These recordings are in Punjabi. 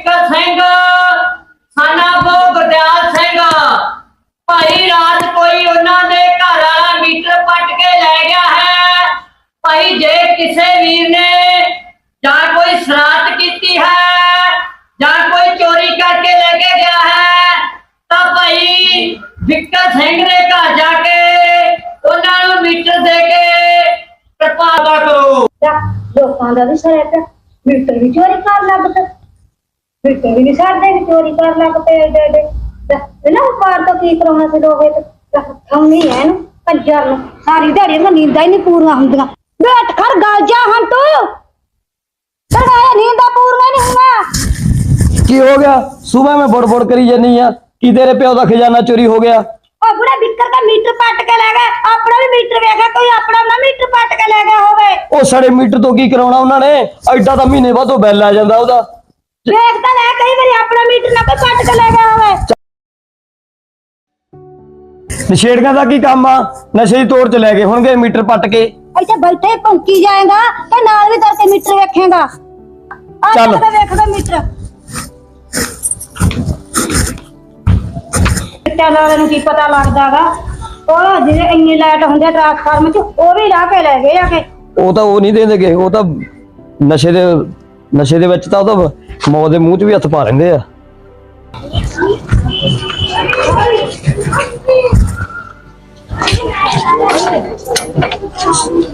ਨਿੱਕਾ ਸਿੰਘ ਸਾਨਾ ਬੋ ਗੁਰਦਿਆਲ ਸਿੰਘ। ਭਾਈ ਰਾਤ ਕੋਈ ਉਹਨਾਂ ਦੇ ਘਰ ਵਾਲਾ ਮੀਟਰ ਪੱਟ ਕੇ ਲੈ ਗਿਆ ਹੈ। ਭਾਈ ਜੇ ਕਿਸੇ ਵੀਰ ਨੇ ਜਾਂ ਕੋਈ ਸਰਾਤ ਕੀਤੀ ਹੈ, ਜਾਂ ਕੋਈ ਚੋਰੀ ਕਰਕੇ ਲੈ ਕੇ ਗਿਆ ਹੈ, ਤਾਂ ਭਾਈ ਵਿਕਾ ਸਿੰਘ ਦੇ ਘਰ ਜਾ ਕੇ ਉਹਨਾਂ ਨੂੰ ਮੀਟਰ ਦੇ ਕੇ ਕਿਰਪਾ ਕਰੋ ਲੋਕਾਂ ਦਾ ਵੀ ਸਹਾਇਤਾ, ਮੀਟਰ ਵੀ ਚੋਰੀ ਕਰ ਲੱਗਦਾ। ਮੀਟਰ ਵੀ ਨਹੀਂ ਛੱਡਦੇ ਵੀ ਚੋਰੀ ਕਰ ਲੱਗ ਪਏ ਏਡੇ ਏਡੇ। ਜਾ, ਇਹਨਾਂ ਵਪਾਰ ਤੋਂ ਕੀ ਕਰਾਉਣਾ ਸੀ ਲੋਹੇ ਤੇ? ਹੱਥਾਂ ਨਹੀਂ ਹੈ ਇਹਨੂੰ ਕੰਜਰ ਨੂੰ। ਸਾਰੀ ਦਿਹਾੜੀ ਨੂੰ ਨੀਂਦਾਂ ਹੀ ਨਹੀਂ ਪੂਰੀਆਂ ਹੁੰਦੀਆਂ। ਬੈਠ ਖੜ ਗੱਲ ਜਾ ਹੁਣ ਤੂੰ ਸੜਾਇਆ ਨੀਂਦਾਂ ਪੂਰੀਆਂ ਨਹੀਂ ਹੁੰਦੀਆਂ। ਕੀ ਹੋ ਗਿਆ? ਸਵੇਰ ਮੈਂ ਬੜਬੜ ਕਰੀ ਜਾਨੀ ਆ। ਕੀ ਤੇਰੇ ਪਿਓ ਦਾ ਖਜ਼ਾਨਾ ਚੋਰੀ ਹੋ ਗਿਆ? ਉਹ ਬੁੜਾ ਬਿੱਕਰ ਦਾ ਮੀਟਰ ਪੱਟ ਕੇ ਲੈ ਗਏ ਆਪਣਾ ਵੀ ਮੀਟਰ ਵੇਖਿਆ ਕੋਈ ਆਪਣਾ ਨਾ ਮੀਟਰ ਪੱਟ ਕੇ ਲੈ ਗਿਆ ਹੋਵੇ। ਉਹ ਸੜੇ ਮੀਟਰ ਤੋਂ ਕੀ ਕਰਾਉਣਾ ਉਹਨਾਂ ਨੇ? ਐਡਾ ਤਾਂ ਮਹੀਨੇ ਬਾਅਦੋਂ ਬਿੱਲ ਆ ਜਾਂਦਾ ਉਹਦਾ। ਵੇਖ ਤਾਂ ਲੈ ਕਈ ਵਾਰੀ ਆਪਣਾ ਮੀਟਰ ਨਾ ਕੋਈ ਪੱਟ ਕੇ ਲੈ ਗਿਆ ਹੋਵੇ ਨਸ਼ੇੜੀਆਂ ਦਾ ਕੀ ਕੰਮ ਆ? ਨਸ਼ੇ ਦੀ ਤੋੜ ਚ ਲੈ ਗਏ ਹੋਣਗੇ ਮੀਟਰ ਪੱਟ ਕੇ। ਇੱਥੇ ਬੈਠੇ ਭੌਂਕੀ ਜਾਏਗਾ ਤੇ ਨਾਲ ਵੀ ਕਰਕੇ ਮੀਟਰ ਵੇਖੇਗਾ। ਆ ਚੱਲ। ਚੱਲ ਕੇ ਵੇਖਦਾ ਮੀਟਰ। ਚੱਲ ਵਾਲੇ ਨੂੰ ਕੀ ਪਤਾ ਲੱਗਦਾਗਾ ਉਹ ਜਿਹੜੇ ਇੰਨੀ ਲਾਈਟ ਹੁੰਦੀ ਆ ਟਰਾਂਸਫਾਰਮਰ ਚ ਉਹ ਵੀ ਲਾ ਕੇ ਲੈ ਗਏ ਆ ਕੇ। ਉਹ ਤਾਂ ਉਹ ਨਹੀਂ ਦੇਣਗੇ ਉਹ ਤਾਂ ਨਸ਼ੇ ਦੇ ਨਸ਼ੇ ਦੇ ਵਿੱਚ ਤਾਂ ਉਹਦਾ ਮੌਤ ਦੇ ਮੂੰਹ 'ਚ ਵੀ ਹੱਥ ਪਾ ਲੈਂਦੇ ਆ।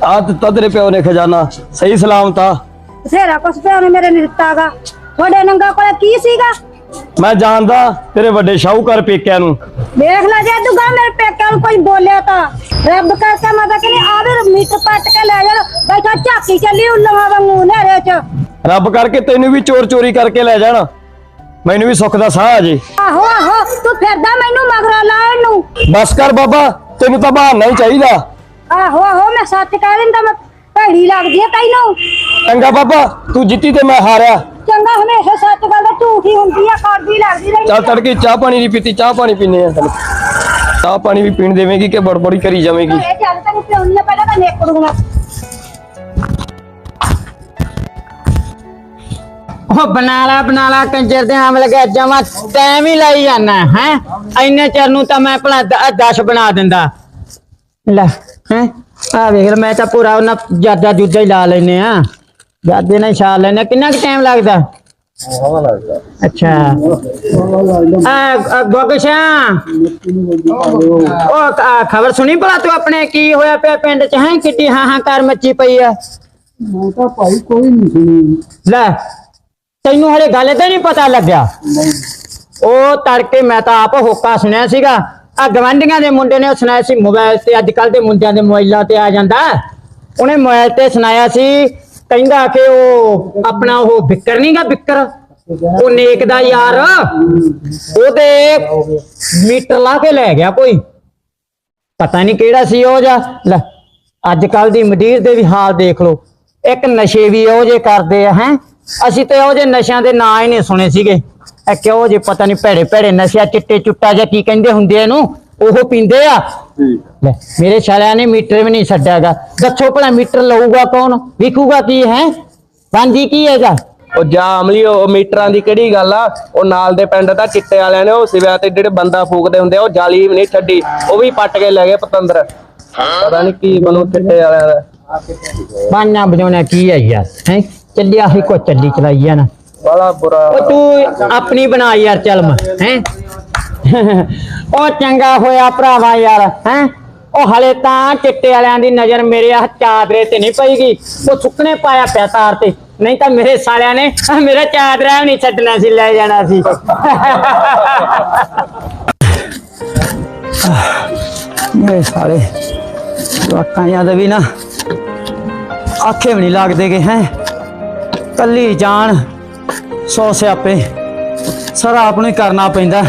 ਆ ਦਿੱਤਾ ਤੇਰੇ ਪਿਓ ਨੇ ਖਜ਼ਾਨਾ। ਸਹੀ ਸਲਾਮਤ ਆ। ਬਥੇਰਾ ਕੁਛ ਪਿਆ ਨੇ ਮੇਰੇ ਨੇ ਦਿੱਤਾਗਾ। ਤੁਹਾਡੇ ਨੰਗਾ ਕੋਲੇ ਕੀ ਸੀਗਾ? ਮੈਂ ਜਾਣਦਾ ਤੇਰੇ ਵੱਡੇ ਸ਼ਾਹੂਕਾਰ ਪੇਕਿਆਂ ਨੂੰ। ਦੇਖ ਲੈ ਜੇ ਤੂੰ ਗਾ ਮੇਰੇ ਪੇਕਿਆਂ ਨੂੰ ਕੋਈ ਬੋਲਿਆ ਤਾਂ। ਰੱਬ ਕਰਤਾ ਮੈਂ ਤਾਂ ਕਹਿੰਦੀ ਆਵੇ ਮੀਟਰ ਪੱਟ ਕੇ ਲੈ ਜਾਣ ਬੈਠਾ ਝਾਕੀ ਚੱਲੀ ਉੱਲੂਆਂ ਵਾਂਗੂ ਨੇਰੇ ਚ। ਰੱਬ ਕਰਕੇ ਤੈਨੂੰ ਵੀ ਚੋਰ ਚੋਰੀ ਕਰਕੇ ਲੈ ਜਾਣ। ਮੈਨੂੰ ਵੀ ਸੁੱਖ ਦਾ ਸਾਹ ਆ ਜੇ। ਆਹੋ ਆਹੋ ਤੂੰ ਫਿਰਦਾ ਮੈਨੂੰ ਮਗਰਾ ਲਾਉਣ ਨੂੰ। ਬਸ ਕਰ ਬਾਬਾ ਤੈਨੂੰ ਤਾਂ ਬਹਾਨਾ ਹੀ ਚਾਹੀਦਾ। ਆਹੋ ਆਹੋ ਮੈਂ ਸੱਚ ਕਹਿ ਦਿੰਦਾ ਮੈਂ ਭੈੜੀ ਲੱਗਦੀ ਆ ਤੈਨੂੰ। ਚੰਗਾ ਬਾਬਾ ਤੂੰ ਜਿੱਤੀ ਤੇ ਮੈਂ ਹਾਰਿਆ। ਚੰਗਾ ਹਮੇਸ਼ਾ ਸੱਚ ਗੱਲ ਤਾਂ ਝੂਠੀ ਹੁੰਦੀ ਆ ਕਰਦੀ ਲੱਗਦੀ ਰਹੀ ਚੱਲ ਤੜਕੇ ਚਾਹ ਪਾਣੀ ਨਹੀਂ ਪੀਤੀ ਚਾਹ ਪਾਣੀ ਪੀਨੇ ਆ ਤੈਨੂੰ ਚਾਹ ਪਾਣੀ ਵੀ ਪੀਣ ਦੇਵੇਂਗੀ ਕਿ ਬੜਬੜੀ ਕਰੀ ਜਾਵੇਂਗੀ। ਇਹ ਚੱਲ ਤੈਨੂੰ ਪਿਉਣੀ ਆ ਪਹਿਲਾਂ ਤਾਂ ਨੇਕ ਦੂੰਗਾ ਉਹ ਬਣਾ ਲਾ ਬਣਾ ਲਾ ਕੰਜਰ ਦੇ ਆਮ ਲਗਾ ਜਮਾ ਟਾਈਮ ਹੀ ਲਾਈ ਜਾਣਾ ਹੈ? ਇੰਨੇ ਚਿਰ ਨੂੰ ਤਾਂ ਮੈਂ ਭਲਾ 10 ਬਣਾ ਦਿੰਦਾ। ਲੈ ਹੈ? ਆ ਵੇਖ ਲੈ ਮੈਂ ਤਾਂ ਪੂਰਾ ਉਹਨਾਂ ਜਾਦਾ ਜੁੱਦਾ ਹੀ ਲਾ ਲੈਨੇ ਆ। ਜਾਦੇ ਨਾਲ ਛਾਲ ਆ। ਕਿੰਨਾ ਕੁ ਟਾਈਮ ਲੱਗਦਾ? ਅੱਛਾ। ਆ ਗੋਗਸ਼ਾ ਉਹ ਆ, ਖਬਰ ਸੁਣੀ ਭਲਾ ਤੂੰ ਆਪਣੇ? ਕੀ ਹੋਇਆ ਪਿਆ ਪਿੰਡ ਚ? ਹੈ ਕਿੱਡੀ ਹਾਂ ਹਾਂ ਕਰ ਮੱਚੀ ਪਈ ਆ। ਮੈਂ ਤਾਂ ਭਾਈ ਕੋਈ ਨਹੀਂ ਸੁਣੀ। ਲੈ ਤੈਨੂੰ ਹਲੇ ਗੱਲ ਤੇ ਨਹੀਂ ਪਤਾ ਲੱਗਿਆ? ਉਹ ਤੜਕੇ ਮੈਂ ਤਾਂ ਆਪ ਹੋਕਾ ਸੁਣਿਆ ਸੀਗਾ। ਆ ਗਵੰਡੀਆਂ ਦੇ ਮੁੰਡੇ ਨੇ ਉਹ ਸੁਣਾਇਆ ਸੀ ਮੋਬਾਈਲ ਤੇ ਅੱਜ ਕੱਲ ਦੇ ਮੁੰਡਿਆਂ ਦੇ ਮੋਬਾਈਲਾਂ ਤੇ ਆ ਜਾਂਦਾ। ਉਹਨੇ ਮੋਬਾਈਲ ਤੇ ਸੁਣਾਇਆ ਸੀ ਕਹਿੰਦਾ ਕਿ ਉਹ ਆਪਣਾ ਉਹ ਬਿੱਕਰ ਨਹੀਂਗਾ ਬਿੱਕਰ? ਉਹ ਨੇਕ ਦਾ ਯਾਰ। ਉਹਦੇ ਮੀਟਰ ਲਾ ਕੇ ਲੈ ਗਿਆ ਕੋਈ। ਪਤਾ ਨਹੀਂ ਕਿਹੜਾ ਸੀ ਉਹ ਜਾ ਲੈ, ਅੱਜ ਕੱਲ ਦੀ ਮਦੀਰ ਦੇ ਵੀ ਹਾਲ ਦੇਖ ਲਓ। ਇੱਕ ਨਸ਼ੇ ਵੀ ਉਹ ਜੇ ਕਰਦੇ ਆ, ਹੈ? ਅਸੀਂ ਤੇ ਉਹ ਜੇ ਨਸ਼ਿਆਂ ਦੇ ਨਾਂ ਹੀ ਨਹੀਂ ਸੁਣੇ ਸੀਗੇ। ਇਹ ਕਿਉਂ ਜੇ ਪਤਾ ਨਹੀਂ ਭੈੜੇ ਭੈੜੇ ਨਸ਼ਿਆ ਚਿੱਟੇ ਚੁੱਟਾ ਜਾਂ ਕੀ ਕਹਿੰਦੇ ਹੁੰਦੇ ਆ ਇਹਨੂੰ? ਉਹ ਪੀਂਦੇ ਆ। ਲੈ ਮੇਰੇ ਸਾਲਿਆਂ ਨੇ ਮੀਟਰ ਵੀ ਨਹੀਂ ਛੱਡਿਆਗਾ। ਦੱਸੋ ਭਲਾ ਮੀਟਰ ਲਊਗਾ ਕੌਣ? ਵਿਕੂਗਾ ਕੀ ਹੈ? ਬੰਦੀ ਕੀ ਹੈਗਾ ਉਹ ਜਾ ਅਮਲੀ ਉਹ ਮੀਟਰਾਂ ਦੀ ਕਿਹੜੀ ਗੱਲ ਆ? ਉਹ ਨਾਲ ਦੇ ਪਿੰਡ ਦਾ ਚਿੱਟੇ ਵਾਲਿਆਂ ਨੇ ਉਹ ਸਿਵਿਆਂ ਤੇ ਜਿਹੜੇ ਬੰਦਾ ਫੂਕਦੇ ਹੁੰਦੇ ਆ ਉਹ ਜਾਲੀ ਵੀ ਨਹੀਂ ਛੱਡੀ। ਉਹ ਵੀ ਪੱਟ ਕੇ ਲੈ ਗਏ ਪਤੰਦਰ। ਪਤਾ ਨਹੀਂ ਕੀ ਬਣੂ ਚਿੱਟੇ ਵਾਲਿਆਂ ਦਾ। ਬਾਨਾ ਬਜਾਉਣਾ ਕੀ ਹੈ ਯਾਰ ਹੈ? ਚੱਲਿਆ ਹੀ ਕੋ ਚੱਲੀ ਚਲਾਈ ਆ ਨਾ। ਬੜਾ ਬੁਰਾ ਉਹ ਤੂੰ ਆਪਣੀ ਬਣਾ ਯਾਰ ਚੱਲ ਮੈਂ ਹੈ? ਉਹ ਚੰਗਾ ਹੋਇਆ ਭਰਾਵਾ ਯਾਰ, ਹੈ? ਉਹ ਹਲੇ ਤਾਂ ਚਿੱਟੇ ਵਾਲਿਆਂ ਦੀ ਨਜ਼ਰ ਮੇਰੇ ਆ ਚਾਦਰੇ ਤੇ ਨਹੀਂ ਪਈਗੀ। ਉਹ ਸੁੱਕਣੇ ਪਾਇਆ ਪਿਆ ਤਾਰ ਤੇ। ਨਹੀਂ ਤਾਂ ਮੇਰੇ ਸਾਲਿਆਂ ਨੇ ਮੇਰਾ ਚਾਦਰਾ ਵੀ ਨਹੀਂ ਛੱਡਣਾ ਸੀ, ਲੈ ਜਾਣਾ ਸੀ। ਮੇਰੇ ਸਾਲੇ, ਜਵਾਕਾਂ ਯਾਦ ਵੀ ਨਾ ਆਖੇ ਵੀ ਨਹੀਂ ਲੱਗਦੇ ਗੇ ਹੈ? ਕੱਲੀ ਜਾਣ ਸੌ ਸਿਆਪੇ, ਸਾਰਾ ਆਪ ਨੂੰ ਹੀ ਕਰਨਾ ਪੈਂਦਾ।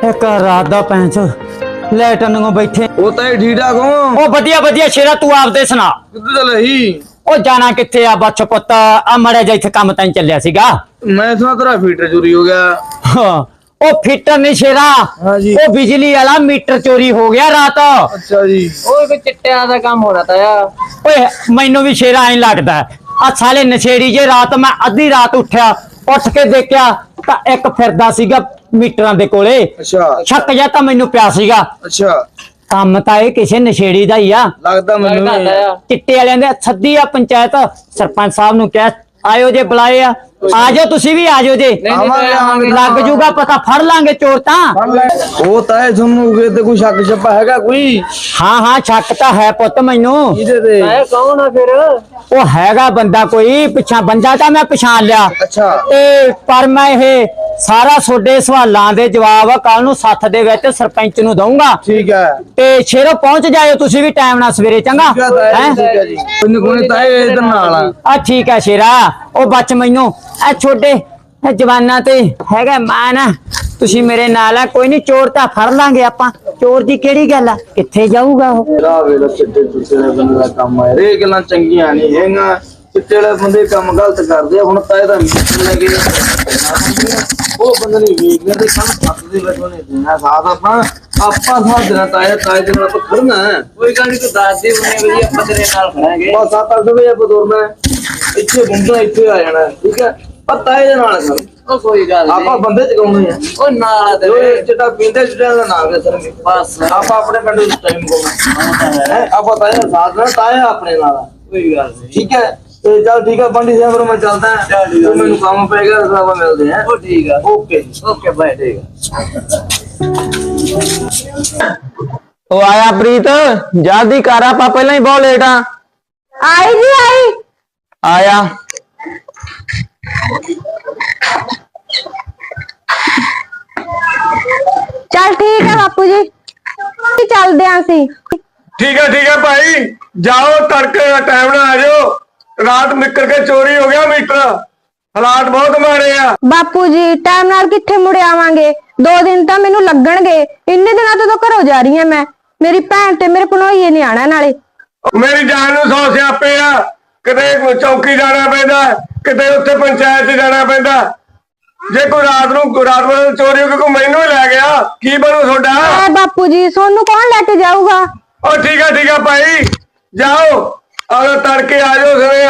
ਇੱਕ ਰਾਤ ਦਾ ਪੈਂਚ ਲੈਟਨ ਨੂੰ ਬੈਠੇ ਉਹ ਤਾਂ ਢੀਡਾ ਕੋ ਉਹ ਵਧੀਆ ਵਧੀਆ ਸ਼ੇਰਾ ਤੂੰ ਆਪਦੇ ਸੁਣਾ ਕਿੱਥੇ ਚੱਲ ਰਹੀ ਉਹ ਜਾਣਾ ਕਿੱਥੇ ਆ ਬੱਚ ਪੁੱਤ ਆ ਮੜਿਆ ਜਾ ਇੱਥੇ ਕੰਮ ਤਾਂ ਨੀ ਚੱਲਿਆ ਸੀਗਾ ਮੈਂ ਸੁਣਾ ਤੇਰਾ ਫੀਟਰ ਚੋਰੀ ਹੋ ਗਿਆ ਹਾਂ, ਉਹ ਫਿੱਟਰ ਨਹੀਂ ਸ਼ੇਰਾ ਹਾਂਜੀ। ਉਹ ਬਿਜਲੀ ਵਾਲਾ ਮੀਟਰ ਚੋਰੀ ਹੋ ਗਿਆ ਰਾਤ ਅੱਛਾ ਜੀ ਓਏ ਕੋਈ ਚਿੱਟਿਆਂ ਦਾ ਕੰਮ ਹੋਣਾ ਤਾਂ ਆ ਓਏ ਮੈਨੂੰ ਵੀ ਸ਼ੇਰਾ ਐਂ ਲੱਗਦਾ ਆ ਸਾਲੇ ਨਸ਼ੇੜੀ ਜੇ ਰਾਤ ਮੈਂ ਅੱਧੀ ਰਾਤ ਉੱਠਿਆ ਉੱਠ ਕੇ ਦੇਖਿਆ ਤਾਂ ਇੱਕ ਫਿਰਦਾ ਸੀਗਾ ਮੀਟਰਾਂ ਦੇ ਕੋਲੇ। ਅੱਛਾ। ਸ਼ੱਕ ਜਿਹਾ ਤਾਂ ਮੈਨੂੰ ਪਿਆ ਸੀਗਾ। ਅੱਛਾ। ਕੰਮ ਤਾਂ ਇਹ ਕਿਸੇ ਨਸ਼ੇੜੀ ਦਾ ਹੀ ਆ। ਲੱਗਦਾ ਮੈਨੂੰ ਵੀ ਚਿੱਟੇ ਵਾਲਿਆਂ ਦੇ ਸੱਦੀ ਆ ਪੰਚਾਇਤ। ਸਰਪੰਚ ਸਾਹਿਬ ਨੂੰ ਕਿਹਾ ਆਇਓ ਜੇ ਬੁਲਾਏ ਆ। ਆਜੋ ਤੁਸੀਂ ਵੀ ਆਜੋ ਜੇ। ਆਵਾਂਗੇ, ਆਵਾਂਗੇ। ਲੱਗ ਜੂਗਾ ਪਤਾ ਫੜ ਲਾਂਗੇ ਚੋਰ ਤਾਂ। ਉਹ ਤਾਂ ਹੈ ਤੁਹਾਨੂੰ ਕਿ ਤੇ ਕੋਈ ਸ਼ੱਕ ਛੱਪਾ ਹੈਗਾ ਕੋਈ? ਹਾਂ ਹਾਂ ਸ਼ੱਕ ਤਾਂ ਹੈ ਪੁੱਤ ਮੈਨੂੰ। ਇਹਦੇ ਤੇ? ਕੌਣ ਆ ਫਿਰ? ਉਹ ਹੈਗਾ ਬੰਦਾ ਕੋਈ ਪਿੱਛਾ ਬੰਦਾ ਤਾਂ ਮੈਂ ਪਛਾਣ ਲਿਆ। ਅੱਛਾ। ਤੇ ਪਰ ਮੈਂ ਇਹ ਸਾਰਾ ਤੁਹਾਡੇ ਸਵਾਲਾਂ ਦੇ ਜਵਾਬ ਕੱਲ ਨੂੰ ਸੱਥ ਦੇ ਵਿੱਚ ਸਰਪੰਚ ਨੂੰ ਦਊਂਗਾ। ਠੀਕ ਹੈ। ਤੇ ਸ਼ੇਰੋ ਪਹੁੰਚ ਜਾਇਓ ਤੁਸੀਂ ਵੀ ਟਾਈਮ ਨਾਲ ਸਵੇਰੇ ਚੰਗਾ? ਹੈ ਕੋਈ ਕੋਈ ਤਾਂ ਇਹ ਇਧਰ ਨਾਲ ਆ। ਆ ਠੀਕ ਹੈ ਸ਼ੇਰਾ ਉਹ ਬੱਚ ਮੈਨੂੰ। ਇਹ ਇਹ ਜਵਾਨਾਂ ਤੇ ਹੈਗਾ ਮਾਨ। ਆ ਤੁਸੀਂ ਮੇਰੇ ਨਾਲ ਆ ਕੋਈ ਨਹੀਂ ਚੋਰ ਤਾਂ ਫੜ ਲਾਂਗੇ ਆਪਾਂ। ਚੋਰ ਦੀ ਕਿਹੜੀ ਗੱਲ ਆ? ਕਿੱਥੇ ਜਾਊਗਾ ਉਹ? ਤੇਰਾ ਵੇਲਾ ਚਿੱਟੇ ਚੁੱਟੇ ਦਾ ਕੰਮ ਹੈ ਇਹ ਗੱਲਾਂ ਚੰਗੀਆਂ ਨਹੀਂ ਹੈਗਾ ਚਿੱਟੇ ਵਾਲੇ ਬੰਦੇ ਕੰਮ ਗਲਤ ਕਰਦੇ ਆ, ਹੁਣ ਤਾਂ ਇਹਦਾ ਮੀਟਰ ਲੈ ਕੇ ਉਹ ਬੰਦੇ ਨੇ ਵੇਖਦੇ ਤੇ ਕੰਮ ਫੱਸ ਦੇ ਵਿੱਚ ਉਹਨੇ ਦੇਣਾ ਸਾਥ ਆਪਾਂ। ਆਪਾਂ ਸਾਥ ਦੇਣਾ ਤਾਇਆ ਤਾਇਆ ਦੇ ਨਾਲ ਆਪਾਂ ਖੜਨਾ ਹੈ। ਕੋਈ ਗੱਲ ਨਹੀਂ ਤੂੰ ਦੱਸ ਦੇ ਉਹਨੇ ਵੀ ਆਪਾਂ ਤੇਰੇ ਨਾਲ ਖੜਾਂਗੇ। ਬਸ ਸੱਤ ਅੱਠ ਵਜੇ ਆਪਾਂ ਤੁਰਨਾ ਹੈ। ਇੱਥੇ ਬੰਦਾ ਇੱਥੇ ਆ ਜਾਣਾ ਹੈ, ਠੀਕ ਹੈ? ਨਾਲ ਕਰ ਉਹ ਕੋਈ ਗੱਲ ਆਪਾਂ ਨਹੀਂ ਬੰਦੇ ਚਕਾਉਣੇ ਆ ਉਹ ਨਾਲ ਜਿਹੜਾ ਪੀਂਦੇ ਜਿਹੜਾ ਦਾ ਨਾਮ ਹੈ ਸਰ ਬਸ। ਆਪਾਂ ਆਪਣੇ ਪਿੰਡ ਵਿੱਚ ਟਾਈਮ ਕੋਲ ਹੈ। ਆਪਾਂ ਦਾ ਸਾਥ ਦੇਣਾ ਤਾਇਆ ਆਪਣੇ ਨਾਲ। ਕੋਈ ਗੱਲ ਨਹੀਂ। ਠੀਕ ਹੈ? ਤੇ ਚੱਲ ਠੀਕ ਹੈ ਬੰਡੀ ਸਾਹਿਬ ਮੈਂ ਚੱਲਦਾ ਤੇ ਮੈਨੂੰ ਕੰਮ ਪੈ ਗਿਆ ਤਾਂ ਆਪਾਂ ਮਿਲਦੇ ਹਾਂ। ਉਹ ਠੀਕ ਆ। ਓਕੇ ਓਕੇ ਬਾਏ ਠੀਕ ਆ। ਉਹ ਆਇਆ ਪ੍ਰੀਤ ਜਲਦੀ ਕਰ ਆਪਾਂ ਪਹਿਲਾਂ ਹੀ ਬਹੁਤ ਲੇਟ ਆ। ਆਈ ਜੀ ਆਈ। ਆਇਆ। ਚੱਲ ਠੀਕ ਹੈ ਬਾਪੂ ਜੀ। ਚੱਲਦੇ ਆਂ ਸੀ ਠੀਕ ਹੈ ਠੀਕ ਹੈ ਭਾਈ। ਜਾਓ ਤੜਕੇ ਦਾ ਟਾਈਮ ਨਾਲ ਆ ਜਾਓ। ਰਾਤ ਨਿਕਲ ਕੇ ਚੋਰੀ ਹੋ ਗਿਆ ਮੀਟਰ। ਹਾਲਾਤ ਬਹੁਤ ਮਾੜੇ ਆ। ਬਾਪੂ ਜੀ ਟਾਈਮ ਨਾਲ ਕਿੱਥੇ ਮੁੜ ਆਵਾਂਗੇ? ਦੋ ਦਿਨ ਤਾਂ ਮੈਨੂੰ ਲੱਗਣਗੇ। ਇੰਨੇ ਦਿਨਾਂ ਤੋਂ ਤਾਂ ਘਰੋਂ ਜਾ ਰਹੀ ਹਾਂ ਮੈਂ। ਮੇਰੀ ਭੈਣ ਤੇ ਮੇਰੇ ਭਣੋਈਏ ਨੇ ਆਣਾ ਨਾਲੇ। ਮੇਰੀ ਜਾਨ ਨੂੰ ਸੌ ਸਿਆਪੇ ਆ। ਕਿਤੇ ਚੌਕੀ ਜਾਣਾ ਪੈਂਦਾ ਕਿਤੇ ਉੱਥੇ ਪੰਚਾਇਤ 'ਚ ਜਾਣਾ ਪੈਂਦਾ। ਜੇ ਕੋਈ ਰਾਤ ਨੂੰ ਰਾਤ ਨੂੰ ਚੋਰੀ ਹੋ ਕੇ ਕੋਈ ਮੈਨੂੰ ਹੀ ਲੈ ਗਿਆ। ਕੀ ਬਣੂ ਤੁਹਾਡਾ? ਐ ਬਾਪੂ ਜੀ ਸੋਨੂੰ ਕੌਣ ਲੈ ਕੇ ਜਾਊਗਾ? ਉਹ ਠੀਕ ਹੈ ਠੀਕ ਹੈ ਭਾਈ। ਜਾਓ। ਆਹ ਤੜਕੇ ਆ ਜਾਓ ਸਵੇਰੇ।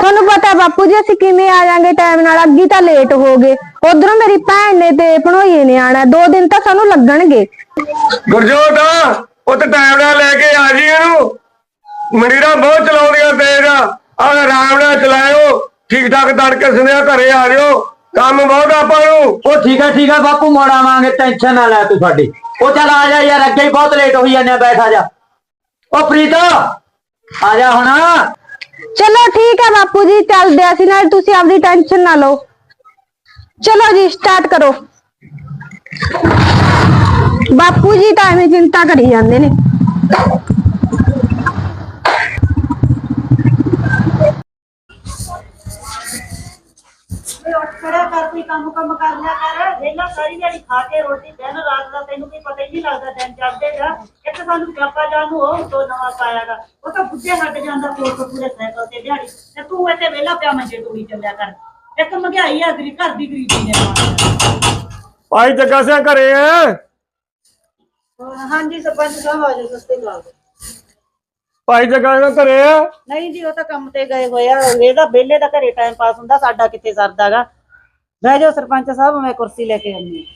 ਤੁਹਾਨੂੰ ਪਤਾ ਬਾਪੂ ਜੀ ਅਸੀਂ ਕਿਵੇਂ ਆ ਜਾਾਂਗੇ ਟਾਈਮ ਨਾਲ? ਅੱਗੀ ਤਾਂ ਲੇਟ ਹੋ ਗਏ। ਉਧਰੋਂ ਮੇਰੀ ਭੈਣ ਨੇ ਤੇ ਭਣੋਈਏ ਨੇ ਆਣਾ ਦੋ ਦਿਨ ਤਾਂ ਸਾਨੂੰ ਲੱਗਣਗੇ। ਗੁਰਜੋਤ ਉਹ ਤੇ ਟਾਈਮ ਨਾਲ ਲੈ ਕੇ ਆ ਜੀ ਇਹਨੂੰ। ਮਨੀਰਾ ਬਹੁਤ ਚਲਾਉਂਦੀਆਂ ਤੇਜ਼ ਆ। ਆਹ ਆਰਾਮ ਨਾਲ ਚਲਾਇਓ। ਠੀਕ ਠਾਕ ਤੜਕੇ ਸੁਨੇਹਾ ਘਰੇ ਆ ਜਾਓ ਕੰਮ ਬਹੁਤ ਆ ਆਪਾਂ ਨੂੰ। ਉਹ ਠੀਕ ਆ ਠੀਕ ਆ ਬਾਪੂ ਮੋੜ ਆਵਾਂਗੇ ਟੈਨਸ਼ਨ ਨਾ ਲੈ ਤੂੰ ਸਾਡੀ। ਉਹ ਚੱਲ ਆ ਜਾ ਯਾਰ ਅੱਗੇ ਹੀ ਬਹੁਤ ਲੇਟ ਹੋਈ ਜਾਂਦੇ ਆ ਬੈਠ ਆ ਜਾ। ਉਹ ਪ੍ਰੀਤ! ਆ ਜਾ ਹੁਣ। ਚਲੋ ਠੀਕ ਹੈ ਬਾਪੂ ਜੀ, ਚੱਲਦੇ ਆ ਅਸੀਂ, ਨਾਲ ਤੁਸੀਂ ਆਪਦੀ ਟੈਨਸ਼ਨ ਨਾ ਲਓ। ਚਲੋ ਜੀ ਸਟਾਰਟ ਕਰੋ। ਬਾਪੂ ਜੀ ਤਾਂ ਐਵੇਂ ਚਿੰਤਾ ਕਰੀ ਜਾਂਦੇ ਨੇ। ਕੰਮ ਕੰਮ ਕਰ ਲਿਆ ਕਰ। ਵੇਲਾ ਸਾਰੀ ਦਿਹਾੜੀ ਖਾ ਕੇ ਰੋਟੀ ਦਿਨ ਰਾਤ ਦਾ ਤੈਨੂੰ ਕੋਈ ਪਤਾ ਹੀ ਨਹੀਂ ਲੱਗਦਾ ਦਿਨ ਚੜ੍ਹਦੇਗਾ ਇੱਕ ਸਾਨੂੰ ਸਿਆਪਾ ਜਾਣ ਨੂੰ ਉਹ ਤੋਂ ਨਵਾਂ ਪਾਇਆਗਾ ਉਹ ਤਾਂ ਬੁੱਢੇ ਹੱਟ ਜਾਂਦਾ ਕੋਲ ਤੋਂ ਪੂਰੇ ਸਾਈਕਲ ਤੇ ਦਿਹਾੜੀ। ਤੇ ਤੂੰ ਇੱਥੇ ਵੇਲਾ ਪਿਆ ਮੰਜੇ ਤੋਂ ਹੀ ਚੱਲਿਆ ਕਰ। ਇੱਕ ਮਹਿੰਗਾਈ ਆ ਗਰੀ ਘਰ ਦੀ ਗਰੀਬੀ ਨੇ ਮਾਰਿਆ। ਭਾਈ ਜੱਗਾ ਸਿਆ ਘਰੇ ਆ ਹਾਂਜੀ ਸਰਪੰਚ ਸਾਹਿਬ ਆ ਜਾਓ ਸਸਤੇ ਨਾਲ। ਭਾਈ ਜੱਗਾ ਸਿਆ ਘਰੇ ਆ ਨਹੀਂ ਜੀ ਉਹ ਤਾਂ ਕੰਮ ਤੇ ਗਏ ਹੋਏ ਆ। ਇਹਦਾ ਵਿਹਲੇ ਦਾ ਘਰੇ ਟਾਈਮ ਪਾਸ ਹੁੰਦਾ ਸਾਡਾ ਕਿੱਥੇ ਸਰਦਾਗਾ ਬਹਿ ਜਾਓ ਸਰਪੰਚ ਸਾਹਿਬ ਮੈਂ ਕੁਰਸੀ ਲੈ ਕੇ ਆਉਂਦੀ ਹਾਂ।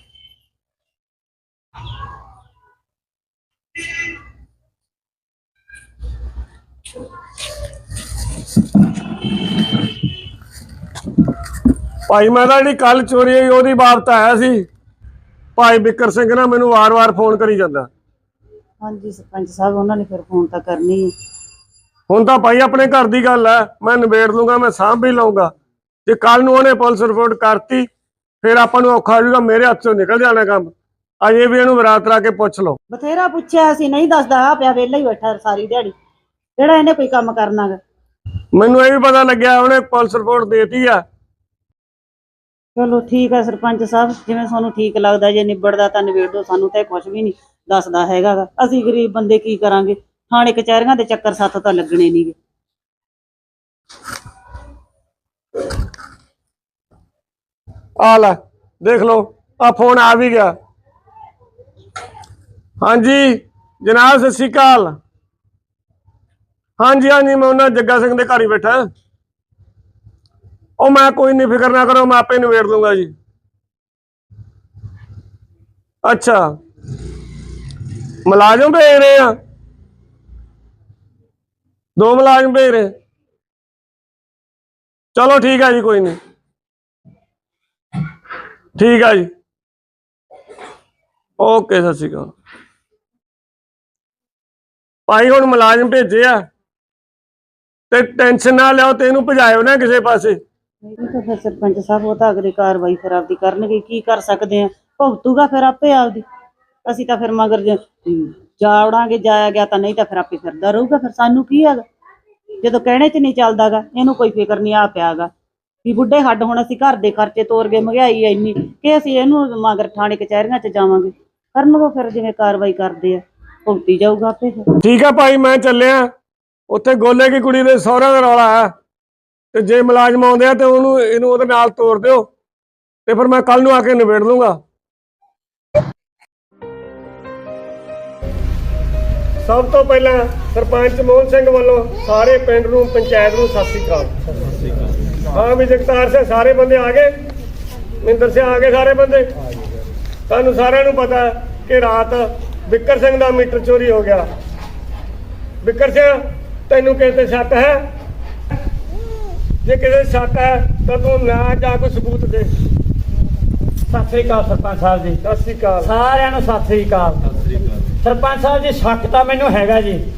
ਭਾਈ ਮੈਂ ਤਾਂ ਜਿਹੜੀ ਕੱਲ ਚੋਰੀ ਹੋਈ ਉਹਦੀ ਬਾਬਤ ਆਇਆ ਸੀ। ਭਾਈ ਬਿੱਕਰ ਸਿੰਘ ਨਾ ਮੈਨੂੰ ਵਾਰ-ਵਾਰ ਫੋਨ ਕਰੀ ਜਾਂਦਾ। ਹਾਂਜੀ ਸਰਪੰਚ ਸਾਹਿਬ ਉਹਨਾਂ ਨੇ ਫਿਰ ਫੋਨ ਤਾਂ ਕਰਨੀ। ਹੈ ਹੁਣ ਤਾਂ ਭਾਈ ਆਪਣੇ ਘਰ ਦੀ ਗੱਲ ਹੈ। ਮੈਂ ਨਿਬੇੜ ਲੂੰਗਾ ਮੈਂ ਸਾਂਭ ਵੀ ਲਊਂਗਾ। ਜੇ ਕੱਲ ਨੂੰ ਉਹਨੇ ਪੁਲਿਸ ਰਿਪੋਰਟ ਕਰਤੀ ਫਿਰ ਆਪਾਂ ਨੂੰ ਔਖਾ ਹੋ ਜਾਊਗਾ ਮੇਰੇ ਹੱਥ ਨਿਕਲ ਜਾਣਾ ਕੰਮ। ਅਜੇ ਵੀ ਇਹਨੂੰ ਬਰਾਤ ਲਾ ਕੇ ਪੁੱਛ ਲਓ। ਬਥੇਰਾ ਪੁੱਛਿਆ ਸੀ ਨਹੀਂ ਦੱਸਦਾ ਆ ਪਿਆ ਵਿਹਲਾ ਹੀ ਬੈਠਾ ਸਾਰੀ ਦਿਹਾੜੀ। ਕਿਹੜਾ ਇਹਨੇ ਕੋਈ ਕੰਮ ਕਰਨਾਗਾ ਮੈਨੂੰ ਇਹ ਵੀ ਪਤਾ ਲੱਗਿਆ ਉਹਨੇ ਪੁਲਿਸ ਰਿਪੋਰਟ ਦੇਤੀ ਆ। ਚਲੋ ਠੀਕ ਹੈ ਸਰਪੰਚ ਸਾਹਿਬ ਜਿਵੇਂ ਤੁਹਾਨੂੰ ਠੀਕ ਲੱਗਦਾ ਜੇ ਨਿਬੜਦਾ ਤਾਂ ਨਿਬੇੜ ਦਿਓ ਸਾਨੂੰ ਤਾਂ ਕੁਝ ਵੀ ਨਹੀਂ ਦੱਸਦਾ ਹੈਗਾ ਗਾ। ਅਸੀਂ ਗਰੀਬ ਬੰਦੇ ਕੀ ਕਰਾਂਗੇ? ਥਾਣੇ ਕਚਹਿਰੀਆਂ ਦੇ ਚੱਕਰ ਸੱਤ ਤਾਂ ਲੱਗਣੇ ਨਹੀਂਗੇ ਆ ਲੈ, ਦੇਖ ਲਓ ਆ ਫੋਨ ਆ ਵੀ ਗਿਆ। ਹਾਂਜੀ, ਜਨਾਬ, ਸਤਿ ਸ਼੍ਰੀ ਅਕਾਲ। ਹਾਂਜੀ ਹਾਂਜੀ, ਮੈਂ ਉਹਨਾਂ ਜੱਗਾ ਸਿੰਘ ਦੇ ਘਰ ਹੀ ਬੈਠਾ। ਉਹ ਮੈਂ ਕੋਈ ਨਹੀਂ ਫਿਕਰ ਨਾ ਕਰੋ, ਮੈਂ ਆਪੇ ਨਿਬੇੜ ਦੂੰਗਾ ਜੀ। ਅੱਛਾ। ਮੁਲਾਜ਼ਮ ਭੇਜ ਰਹੇ ਆ। ਦੋ ਮੁਲਾਜ਼ਮ ਭੇਜ ਰਹੇ। ਚਲੋ ਠੀਕ ਹੈ ਜੀ, ਕੋਈ ਨਹੀਂ ਠੀਕ ਆ ਜੀ। ਓਕੇ, ਸਤਿ ਸ਼੍ਰੀ ਅਕਾਲ। ਭਾਈ ਹੁਣ ਮੁਲਾਜ਼ਮ ਭੇਜੇ ਆ। ਤੇ ਟੈਨਸ਼ਨ ਨਾ ਲਿਓ ਤੇ ਇਹਨੂੰ ਭਜਾਇਓ ਨਾ ਕਿਸੇ ਪਾਸੇ। ਨਹੀਂ ਤਾਂ ਫਿਰ ਸਰਪੰਚ ਸਾਹਿਬ, ਉਹ ਤਾਂ ਅਗਲੀ ਕਾਰਵਾਈ ਫਿਰ ਆਪਦੀ ਕਰਨਗੇ, ਕੀ ਕਰ ਸਕਦੇ ਆ? ਭੁਗਤੂਗਾ ਫਿਰ ਆਪੇ ਆਪਦੀ। ਅਸੀਂ ਤਾਂ ਫਿਰ ਮਗਰ ਜੇ ਜਾਵੜਾਂਗੇ ਜਾਇਆ ਗਿਆ ਤਾਂ ਨਹੀਂ ਤਾਂ ਫਿਰ ਆਪੇ ਫਿਰਦਾ ਰਹੂਗਾ। ਫਿਰ ਸਾਨੂੰ ਕੀ ਹੈਗਾ? ਜਦੋਂ ਕਹਿਣੇ 'ਚ ਨਹੀਂ ਚੱਲਦਾਗਾ, ਇਹਨੂੰ ਕੋਈ ਫਿਕਰ ਨਹੀਂ ਆ ਪਿਆਗਾ ਵੀ ਬੁੱਢੇ ਹੱਡ ਹੁਣ ਅਸੀਂ ਘਰ ਦੇ ਖਰਚੇ ਤੋਰ ਗਏ ਮਹਿੰਗਾਈ ਇੰਨੀ, ਕਿ ਅਸੀਂ ਇਹਨੂੰ ਮਗਰ ਥਾਣੇ ਕਚਹਿਰੀਆਂ 'ਚ ਜਾਵਾਂਗੇ। ਕਰਨ ਉਹ ਫਿਰ ਜਿਵੇਂ ਕਾਰਵਾਈ ਕਰਦੇ ਆ, ਭੁਗਤੀ ਜਾਊਗਾ ਆਪੇ ਠੀਕ ਆ ਭਾਈ, ਮੈਂ ਚੱਲਿਆ। ਉੱਥੇ ਗੋਲੇ ਕੀ ਕੁੜੀ ਦੇ ਸਹੁਰਿਆਂ ਦਾ ਰੌਲਾ ਆ। ਤੇ ਜੇ ਮੁਲਾਜ਼ਮ ਆਉਂਦੇ ਆ ਤੇ ਉਹਨੂੰ, ਇਹਨੂੰ ਉਹਦੇ ਨਾਲ ਤੋੜ ਦਿਓ। ਤੇ ਫਿਰ ਮੈਂ ਕੱਲ ਨੂੰ ਆ ਕੇ ਨਿਬੇੜ ਲੂੰਗਾ। ਸਭ ਤੋਂ ਪਹਿਲਾਂ ਸਰਪੰਚ ਮੋਹਨ ਸਿੰਘ ਵੱਲੋਂ ਸਾਰੇ ਪਿੰਡ ਨੂੰ, ਪੰਚਾਇਤ ਨੂੰ ਸਤਿ ਸ੍ਰੀ ਅਕਾਲ। ਹਾਂ ਵੀ ਜਗਤਾਰ ਸਿੰਘ ਸਾਰੇ ਬੰਦੇ ਆ ਗਏ। ਮਿੰਦਰ ਸਿੰਘ ਆ ਗਏ ਸਾਰੇ ਬੰਦੇ। ਤੁਹਾਨੂੰ ਸਾਰਿਆਂ ਨੂੰ ਪਤਾ ਕਿ ਰਾਤ ਬਿੱਕਰ ਸਿੰਘ ਦਾ ਮੀਟਰ ਚੋਰੀ ਹੋ ਗਿਆ। ਬਿੱਕਰ ਸਿੰਘ ਤੈਨੂੰ ਕਿਸੇ ਤੇ ਸ਼ੱਕ ਹੈ? ਜੇ ਕਿਸੇ ਸ਼ੱਕ ਹੈ ਤਾਂ ਤੂੰ ਨਾ ਜਾ ਕੋਈ ਸਬੂਤ ਦੇ। ਸਤਿ ਸ੍ਰੀ ਅਕਾਲ ਸਰਪੰਚ ਸਾਹਿਬ ਜੀ। ਸਤਿ ਸ੍ਰੀ ਅਕਾਲ। ਸਾਰਿਆਂ ਨੂੰ ਸਤਿ ਸ੍ਰੀ ਅਕਾਲ। ਸਰਪੰਚ ਸਾਹਿਬ ਜੀ ਸ਼ੱਕ ਤਾਂ ਮੈਨੂੰ ਹੈਗਾ ਜੀ।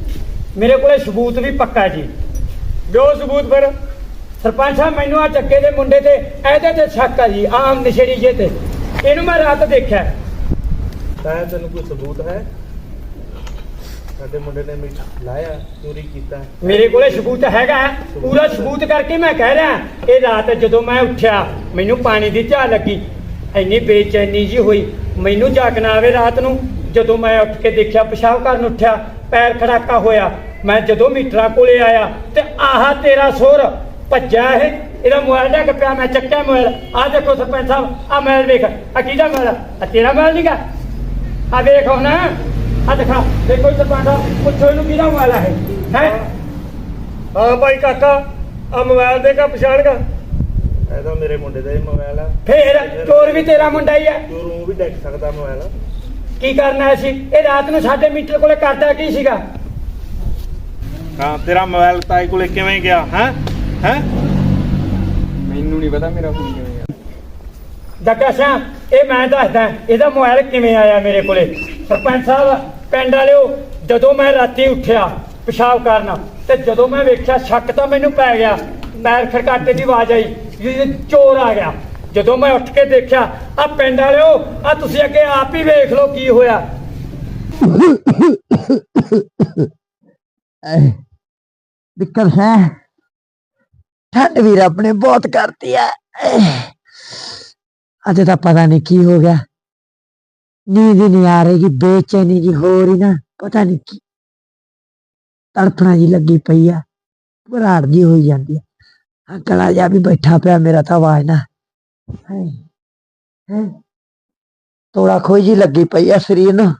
ਮੇਰੇ ਕੋਲੇ ਸਬੂਤ ਵੀ ਪੱਕਾ ਜੀ। ਜੋ ਸਬੂਤ ਫਿਰ। ਸਰਪੰਚ ਸਾਹਿਬ ਮੈਨੂੰ ਆ ਚੱਕੇ ਦੇ ਮੁੰਡੇ ਤੇ ਇਹਦੇ ਤੇ ਸ਼ੱਕ ਆ ਜੀ ਆਮ ਨਸ਼ੇੜੀ ਜੇ ਤੇ। ਇਹਨੂੰ ਮੈਂ ਰਾਤ ਦੇਖਿਆ। ਤਾਂ ਤੈਨੂੰ ਕੋਈ ਸਬੂਤ ਹੈ? ਸਾਡੇ ਮੁੰਡੇ ਨੇ ਮੀਟ ਲਾਇਆ ਚੋਰੀ ਕੀਤਾ। ਮੇਰੇ ਕੋਲੇ ਸਬੂਤ ਹੈਗਾ। ਪੂਰਾ ਸਬੂਤ ਕਰਕੇ ਮੈਂ ਕਹਿ ਰਿਹਾ ਇਹ ਰਾਤ ਜਦੋਂ ਮੈਂ ਉੱਠਿਆ ਮੈਨੂੰ ਪਾਣੀ ਦੀ ਝਾਲ ਲੱਗੀ। ਇੰਨੀ ਬੇਚੈਨੀ ਜੀ ਹੋਈ। ਮੈਨੂੰ ਜਾਗ ਨਾ ਆਵੇ ਰਾਤ ਨੂੰ। ਜਦੋਂ ਮੈਂ ਉੱਠ ਕੇ ਦੇਖਿਆ ਪਿਸ਼ਾਬ ਕਰਨ ਉੱਠਿਆ ਪੈਰ ਖੜਾਕਾ ਹੋਇਆ। ਮੈਂ ਜਦੋਂ ਮੀਟਰਾਂ ਕੋਲੇ ਆਇਆ ਤੇ ਆਹ ਤੇਰਾ ਸੁਰ ਭੱਜਾ ਇਹ ਇਹਦਾ ਮੋਬਾਈਲ ਡੱਕ ਪਿਆ ਮੈਂ ਚੱਕਿਆ ਮੋਬਾਈਲ। ਆ ਦੇਖੋ ਸਰਪੰਚ ਸਾਹਿਬ ਆ ਮੋਬਾਈਲ ਵੇਖ ਆ ਕਿਹਦਾ ਮੋਬਾਈਲ ਆ? ਤੇਰਾ ਮੋਬਾਈਲ ਨੀਗਾ? ਆ ਵੇਖੋ ਨਾ ਆ ਦਿਖਾ। ਦੇਖੋ ਸਰਪੰਚ ਸਾਹਿਬ ਪੁੱਛੋ ਇਹਨੂੰ ਕਿਹਦਾ ਮੋਬਾਈਲ ਹੈ? ਹੈ ਹਾਂ ਭਾਈ ਕਾਕਾ ਆ ਮੋਬਾਈਲ ਦੇ ਕਾ ਪਛਾਣਗਾ ਇਹ ਤਾਂ ਮੇਰੇ ਮੁੰਡੇ ਦਾ ਹੀ ਮੋਬਾਈਲ ਆ। ਫੇਰ ਚੋਰ ਵੀ ਤੇਰਾ ਮੁੰਡਾ ਹੀ ਹੈ ਚੋਰ ਉਹ ਵੀ ਡੱਕ ਸਕਦਾ ਮੋਬਾਈਲ। ਕੀ ਕਰਨਾ ਸੀ? ਇਹ ਰਾਤ ਨੂੰ ਸਾਡੇ ਮੀਟਰ ਕੋਲੇ ਕਰਦਾ ਕੀ ਸੀਗਾ? ਹਾਂ ਤੇਰਾ ਮੋਬਾਈਲ ਤਾਈ ਕੋਲੇ ਕਿਵੇਂ ਗਿਆ ਹੈ? ਹੈ? ਮੈਨੂੰ ਨਹੀਂ ਪਤਾ ਮੇਰਾ ਫੋਨ ਕਿਵੇਂ ਆ। ਜੱਗਾ ਸਿਆ ਇਹ ਮੈਂ ਦੱਸਦਾ ਇਹਦਾ ਮੋਬਾਈਲ ਕਿਵੇਂ ਆਇਆ ਮੇਰੇ ਕੋਲੇ? ਸਰਪੰਚ ਸਾਹਿਬ ਪਿੰਡ ਵਾਲਿਓ ਜਦੋਂ ਮੈਂ ਰਾਤੀ ਉੱਠਿਆ ਪਿਸ਼ਾਬ ਕਰਨ ਤੇ ਜਦੋਂ ਮੈਂ ਵੇਖਿਆ ਸ਼ੱਕ ਤਾਂ ਮੈਨੂੰ ਪੈ ਗਿਆ। ਪੈਰ ਖੜਕਾਟੇ ਦੀ ਆਵਾਜ਼ ਆਈ ਇਹ ਚੋਰ ਆ ਗਿਆ। ਜਦੋਂ ਮੈਂ ਉੱਠ ਕੇ ਦੇਖਿਆ ਆ ਪਿੰਡ ਵਾਲਿਓ ਆ ਤੁਸੀਂ ਅੱਗੇ ਆਪ ਹੀ ਵੇਖ ਲਓ ਕੀ ਹੋਇਆ। ਦਿੱਕਤ ਹੈ। ਠੰਡ ਵੀ ਰੱਬ ਨੇ ਬਹੁਤ ਕਰਤੀ ਹੈ ਅੱਜ ਤਾਂ ਪਤਾ ਨਹੀਂ ਕੀ ਹੋ ਗਿਆ। ਨੀਂਦ ਹੀ ਨਹੀਂ ਆ ਰਹੀ ਬੇਚੈਨੀ ਜੀ ਹੋ ਰਹੀ ਨਾ, ਪਤਾ ਨਹੀਂ ਕੀ। ਤੜਫਣਾ ਜੀ ਲੱਗੀ ਪਈ ਆ, ਘਬਰਾਹਟ ਜੀ ਹੋਈ ਜਾਂਦੀ ਆ। ਆ ਗਲਾ ਜਿਹਾ ਵੀ ਬੈਠਾ ਪਿਆ ਮੇਰਾ ਤਾਂ ਆਵਾਜ਼ ਨਾ। ਹੈ ਹੈ। ਤੋੜਾ ਖੋਈ ਜੀ ਲੱਗੀ ਪਈ ਆ ਸਰੀਰ ਨੂੰ।